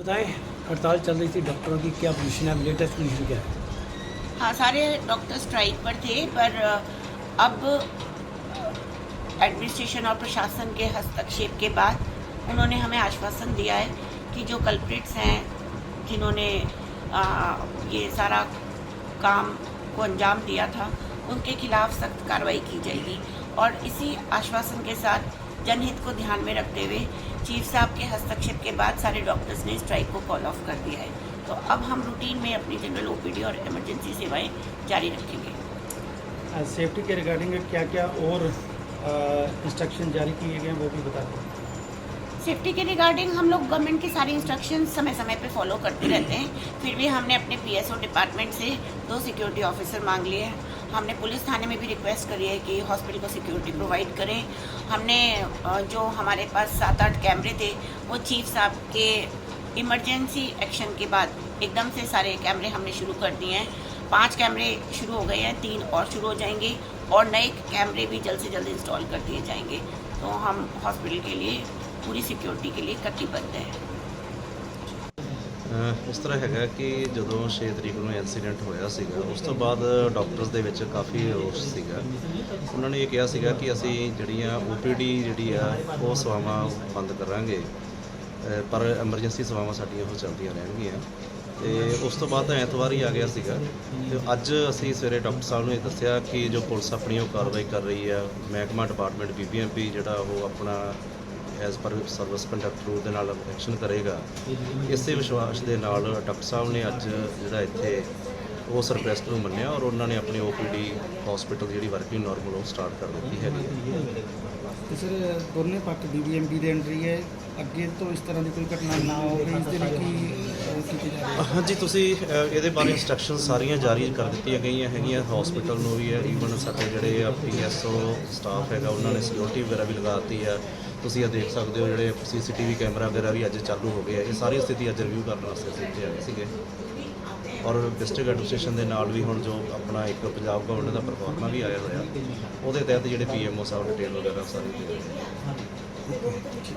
बताएँ, हड़ताल चल रही थी डॉक्टरों की, क्या पोजीशन है? लेटेस्ट पोजीशन क्या है? हाँ सारे डॉक्टर स्ट्राइक पर थे, पर अब एडमिनिस्ट्रेशन और प्रशासन के हस्तक्षेप के बाद उन्होंने हमें आश्वासन दिया है कि जो कल्प्रिट्स हैं, जिन्होंने ये सारा काम को अंजाम दिया था, उनके खिलाफ सख्त कार्रवाई की जाएगी। और इसी आश्वासन के साथ जनहित को ध्यान में रखते हुए चीफ साहब के हस्तक्षेप के बाद सारे डॉक्टर्स ने स्ट्राइक को कॉल ऑफ़ कर दिया है। तो अब हम रूटीन में अपनी जनरल ओपीडी और इमरजेंसी सेवाएँ जारी रखेंगे। सेफ्टी के रिगार्डिंग क्या क्या और इंस्ट्रक्शन जारी किए गए हैं वो भी बता दें सेफ्टी के रिगार्डिंग हम लोग गवर्नमेंट की सारी इंस्ट्रक्शन समय समय पे फॉलो करते रहते हैं। फिर भी हमने अपने पीएसओ डिपार्टमेंट से दो सिक्योरिटी ऑफिसर मांग लिए हैं। हमने पुलिस थाने में भी रिक्वेस्ट करी है कि हॉस्पिटल को सिक्योरिटी प्रोवाइड करें। हमने जो हमारे पास सात आठ कैमरे थे, वो चीफ साहब के इमरजेंसी एक्शन के बाद एकदम से सारे कैमरे हमने शुरू कर दिए हैं। पाँच कैमरे शुरू हो गए हैं, तीन और शुरू हो जाएँगे और नए कैमरे भी जल्द से जल्द इंस्टॉल कर दिए जाएँगे। तो हम हॉस्पिटल के लिए, पूरी सिक्योरिटी के लिए कटिबद्ध हैं। ਇਸ ਤਰ੍ਹਾਂ ਹੈਗਾ ਕਿ ਜਦੋਂ 6 ਤਰੀਕ ਨੂੰ ਇਨਸੀਡੈਂਟ ਹੋਇਆ ਸੀਗਾ, ਉਸ ਤੋਂ ਬਾਅਦ ਡਾਕਟਰਸ ਦੇ ਵਿੱਚ ਕਾਫੀ ਰੋਸ ਸੀਗਾ। ਉਹਨਾਂ ਨੇ ਇਹ ਕਿਹਾ ਸੀਗਾ ਕਿ ਅਸੀਂ ਜਿਹੜੀਆਂ ਓਪੀਡੀ ਜਿਹੜੀ ਆ, ਉਹ ਸੇਵਾਵਾਂ ਬੰਦ ਕਰਾਂਗੇ। ਪਰ ਐਮਰਜੈਂਸੀ ਸੇਵਾਵਾਂ ਸਾਡੀਆਂ ਉਹ ਚੱਲਦੀਆਂ ਰਹਿਣਗੀਆਂ। ਤੇ ਉਸ ਤੋਂ ਬਾਅਦ ਤਾਂ ਐਤਵਾਰ ਹੀ ਆ ਗਿਆ ਸੀਗਾ। ਤੇ ਅੱਜ ਅਸੀਂ ਸਵੇਰੇ ਡਾਕਟਰ ਸਾਹਿਬ ਨੂੰ ਇਹ ਦੱਸਿਆ ਕਿ ਜੋ ਪੁਲਿਸ ਆਪਣੀ ਉਹ ਕਾਰਵਾਈ ਕਰ ਰਹੀ ਆ, ਮਹਿਕਮਾ ਡਿਪਾਰਟਮੈਂਟ ਬੀਬੀਐਮਪੀ ਜਿਹੜਾ ਉਹ ਆਪਣਾ as per service conduct rule ਦੇ ਨਾਲ ਐਕਸ਼ਨ ਕਰੇਗਾ। ਇਸੇ ਵਿਸ਼ਵਾਸ ਦੇ ਨਾਲ ਡਾਕਟਰ ਸਾਹਿਬ ਨੇ ਅੱਜ ਜਿਹੜਾ ਇੱਥੇ ਉਸ ਰਿਕੁਐਸਟ ਨੂੰ ਮੰਨਿਆ ਔਰ ਉਹਨਾਂ ਨੇ ਆਪਣੀ ਓਪੀਡੀ ਹਸਪੀਟਲ ਜਿਹੜੀ ਵਰਕਿੰਗ ਨਾਰਮਲ ਉਹ ਸਟਾਰਟ ਕਰ ਦਿੱਤੀ ਹੈਗੀ ਹੈ। ਤੇ ਸਰ ਦੋਨੇ ਪੱਖ ਬੀਬੀਐਮਬੀ ਦੇ ਅੰਡਰ ਹੀ ਹੈ। ਅੱਗੇ ਤੋਂ ਇਸ ਤਰ੍ਹਾਂ ਦੀ ਕੋਈ ਘਟਨਾ ਨਾ ਹੋਵੇ ਇਸ ਦੇ ਲਈ ਕੀ ਕੀਤਾ ਹੈ? ਹਾਂਜੀ ਤੁਸੀਂ ਇਹਦੇ ਬਾਰੇ ਇੰਸਟਰਕਸ਼ਨ ਸਾਰੀਆਂ ਜਾਰੀ ਕਰ ਦਿੱਤੀਆਂ ਗਈਆਂ ਹੈਗੀਆਂ। ਹਸਪੀਟਲ ਨੂੰ ਵੀ ਹੈ ਈਵਨ ਸਾਡੇ ਜਿਹੜੇ ਪੀਐਸਓ ਸਟਾਫ ਹੈਗਾ ਉਹਨਾਂ ਨੇ ਸਿਕਿਉਰਿਟੀ ਵਗੈਰਾ ਵੀ ਲਗਾ ਦਿੱਤੀ ਆ ਤੁਸੀਂ ਇਹ ਦੇਖ ਸਕਦੇ ਹੋ ਜਿਹੜੇ ਸੀਸੀਟੀਵੀ ਕੈਮਰਾ ਵਗੈਰਾ ਵੀ ਅੱਜ ਚਾਲੂ ਹੋ ਗਏ ਆ ਇਹ ਸਾਰੀ ਸਥਿਤੀ ਅੱਜ ਰਿਵਿਊ ਕਰਨ ਵਾਸਤੇ ਇੱਥੇ ਆਏ ਸੀਗੇ। ਔਰ ਡਿਸਟ੍ਰਿਕਟ ਐਡਮਿਨਿਸਟ੍ਰੇਸ਼ਨ ਦੇ ਨਾਲ ਵੀ ਹੁਣ ਜੋ ਆਪਣਾ ਇੱਕ ਪੰਜਾਬ ਗਵਰਨਮੈਂਟ ਦਾ ਪਰਫਾਰਮਾ ਵੀ ਆਇਆ ਹੋਇਆ, ਉਹਦੇ ਤਹਿਤ ਜਿਹੜੇ ਪੀਐਮਓ ਸਾਹਿਬ ਡਿਟੇਲ ਵਗੈਰਾ ਸਾਰੀ ਦੇ ਰਹੇ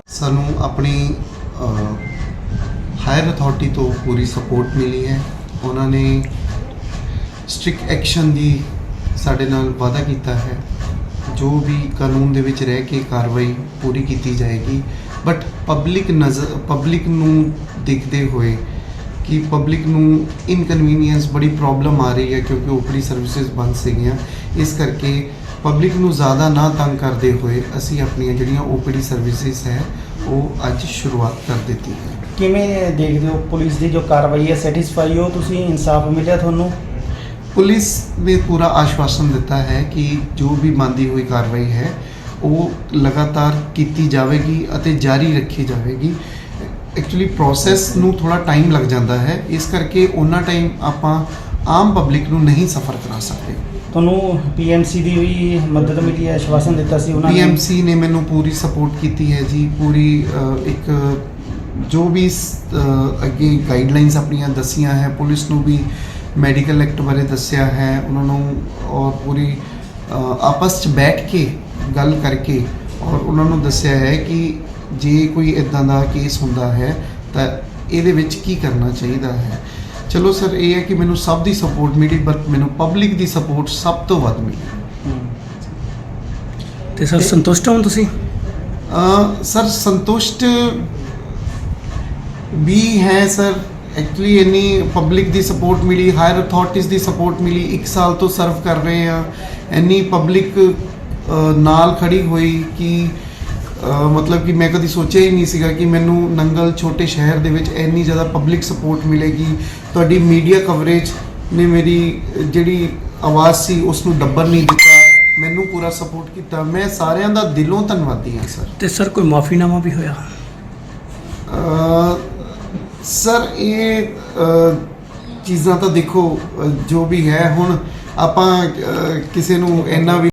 ਸਾਨੂੰ ਆਪਣੀ ਹਾਇਰ ਅਥਾਰਟੀ ਤੋਂ ਪੂਰੀ ਸਪੋਰਟ ਮਿਲੀ ਹੈ। ਉਹਨਾਂ ਨੇ ਸਟ੍ਰਿਕਟ ਐਕਸ਼ਨ ਦੀ ਸਾਡੇ ਨਾਲ ਵਾਅਦਾ ਕੀਤਾ ਹੈ। ਜੋ ਵੀ ਕਾਨੂੰਨ ਦੇ ਵਿੱਚ ਰਹਿ ਕੇ ਕਾਰਵਾਈ ਪੂਰੀ ਕੀਤੀ ਜਾਏਗੀ ਬਟ ਪਬਲਿਕ ਨਜ਼ਰ ਪਬਲਿਕ ਨੂੰ ਦੇਖਦੇ ਹੋਏ ਕਿ ਪਬਲਿਕ ਨੂੰ ਇਨਕਨਵੀਨੀਅੰਸ ਬੜੀ ਪ੍ਰੋਬਲਮ ਆ ਰਹੀ ਹੈ ਕਿਉਂਕਿ ਓਪਰੀ ਸਰਵਿਸਿਜ਼ ਬੰਦ ਸੀਗੀਆਂ। ਇਸ ਕਰਕੇ ਪਬਲਿਕ ਨੂੰ ਜ਼ਿਆਦਾ ਨਾ ਤੰਗ ਕਰਦੇ ਹੋਏ ਅਸੀਂ ਆਪਣੀਆਂ ਜਿਹੜੀਆਂ ਓਪੀਡੀ ਸਰਵਿਸਿਜ਼ ਹੈ ਉਹ ਅੱਜ ਸ਼ੁਰੂਆਤ ਕਰ ਦਿੱਤੀ ਹੈ। ਕਿਵੇਂ ਦੇਖਦੇ ਹੋ ਪੁਲਿਸ ਦੀ ਜੋ ਕਾਰਵਾਈ ਹੈ ਸੈਟੀਸਫਾਈ ਹੋ ਤੁਸੀਂ ਇਨਸਾਫ ਮਿਲਿਆ ਤੁਹਾਨੂੰ? ਪੁਲਿਸ ਨੇ ਪੂਰਾ ਆਸ਼ਵਾਸਨ ਦਿੱਤਾ ਹੈ ਕਿ ਜੋ ਵੀ ਮੰਦੀ ਹੋਈ ਕਾਰਵਾਈ ਹੈ ਉਹ ਲਗਾਤਾਰ ਕੀਤੀ ਜਾਵੇਗੀ ਅਤੇ ਜਾਰੀ ਰੱਖੀ ਜਾਵੇਗੀ। ਐਕਚੁਅਲੀ ਪ੍ਰੋਸੈਸ ਨੂੰ ਥੋੜਾ ਟਾਈਮ ਲੱਗ ਜਾਂਦਾ ਹੈ। ਇਸ ਕਰਕੇ ਉਹਨਾਂ ਟਾਈਮ ਆਪਾਂ ਆਮ ਪਬਲਿਕ ਨੂੰ ਨਹੀਂ ਸਫਰ ਕਰਾ ਸਕਦੇ। ਤੁਹਾਨੂੰ ਪੀਐਮਸੀ ਦੀ ਵੀ ਮਦਦ ਮਿਲੀ ਹੈ ਆਸ਼ਵਾਸਨ ਦਿੱਤਾ ਸੀ ਉਹਨਾਂ ਨੇ? ਪੀਐਮਸੀ ਨੇ ਮੈਨੂੰ ਪੂਰੀ ਸਪੋਰਟ ਕੀਤੀ ਹੈ ਜੀ। ਪੂਰੀ ਇੱਕ ਜੋ ਵੀ ਸ- ਅੱਗੇ ਗਾਈਡਲਾਈਨਸ ਆਪਣੀਆਂ ਦੱਸੀਆਂ ਹੈ ਪੁਲਿਸ ਨੂੰ ਵੀ ਮੈਡੀਕਲ ਐਕਟ ਬਾਰੇ ਦੱਸਿਆ ਹੈ ਉਹਨਾਂ ਨੂੰ ਔਰ ਪੂਰੀ ਆਪਸ ਚ ਬੈਠ ਕੇ ਗੱਲ ਕਰਕੇ ਔਰ ਉਹਨਾਂ ਨੂੰ ਦੱਸਿਆ ਹੈ ਕਿ ਜੇ ਕੋਈ ਇਦਾਂ ਦਾ ਕੇਸ ਹੁੰਦਾ ਹੈ ਤਾਂ ਇਹਦੇ ਵਿੱਚ ਕੀ ਕਰਨਾ ਚਾਹੀਦਾ ਹੈ? ਚਲੋ ਸਰ ਇਹ ਹੈ ਕਿ ਮੈਨੂੰ ਸਭ ਦੀ ਸਪੋਰਟ ਮਿਲੀ ਬਟ ਮੈਨੂੰ ਪਬਲਿਕ ਦੀ ਸਪੋਰਟ ਸਭ ਤੋਂ ਵੱਧ ਮਿਲੀ। ਤੇ ਸਰ ਸੰਤੁਸ਼ਟ ਹੋ ਤੁਸੀਂ? ਅ, ਸਰ ਸੰਤੁਸ਼ਟ ਵੀ ਹੈ ਸਰ। ਐਕਚੁਅਲੀ ਇੰਨੀ ਪਬਲਿਕ ਦੀ ਸਪੋਰਟ ਮਿਲੀ ਹਾਇਰ ਅਥਾਰਟੀਜ਼ ਦੀ ਸਪੋਰਟ ਮਿਲੀ 1 ਸਾਲ ਤੋਂ ਸਰਵ ਕਰ ਰਹੇ ਆ ਇੰਨੀ ਪਬਲਿਕ ਨਾਲ ਖੜੀ ਹੋਈ ਕਿ ਮਤਲਬ ਕਿ ਮੈਂ ਕਦੀ ਸੋਚਿਆ ਹੀ ਨਹੀਂ ਸੀਗਾ ਕਿ ਮੈਨੂੰ ਨੰਗਲ ਛੋਟੇ ਸ਼ਹਿਰ ਦੇ ਵਿੱਚ ਇੰਨੀ ਜ਼ਿਆਦਾ ਪਬਲਿਕ ਸਪੋਰਟ ਮਿਲੇਗੀ। ਤੁਹਾਡੀ ਮੀਡੀਆ ਕਵਰੇਜ ਨੇ ਮੇਰੀ ਜਿਹੜੀ ਆਵਾਜ਼ ਸੀ ਉਸ ਨੂੰ ਦੱਬਰ ਨਹੀਂ ਦਿੱਤਾ। ਮੈਨੂੰ ਪੂਰਾ ਸਪੋਰਟ ਕੀਤਾ। ਮੈਂ ਸਾਰਿਆਂ ਦਾ ਦਿਲੋਂ ਧੰਨਵਾਦੀ ਹਾਂ ਸਰ। ਤੇ ਸਰ ਕੋਈ ਮਾਫੀਨਾਮਾ ਵੀ ਹੋਇਆ? ਅ, ਸਰ ਇਹ ਚੀਜ਼ਾਂ ਤਾਂ ਦੇਖੋ ਜੋ ਵੀ ਹੈ ਹੁਣ ਆਪਾਂ ਕਿਸੇ ਨੂੰ ਇੰਨਾ ਵੀ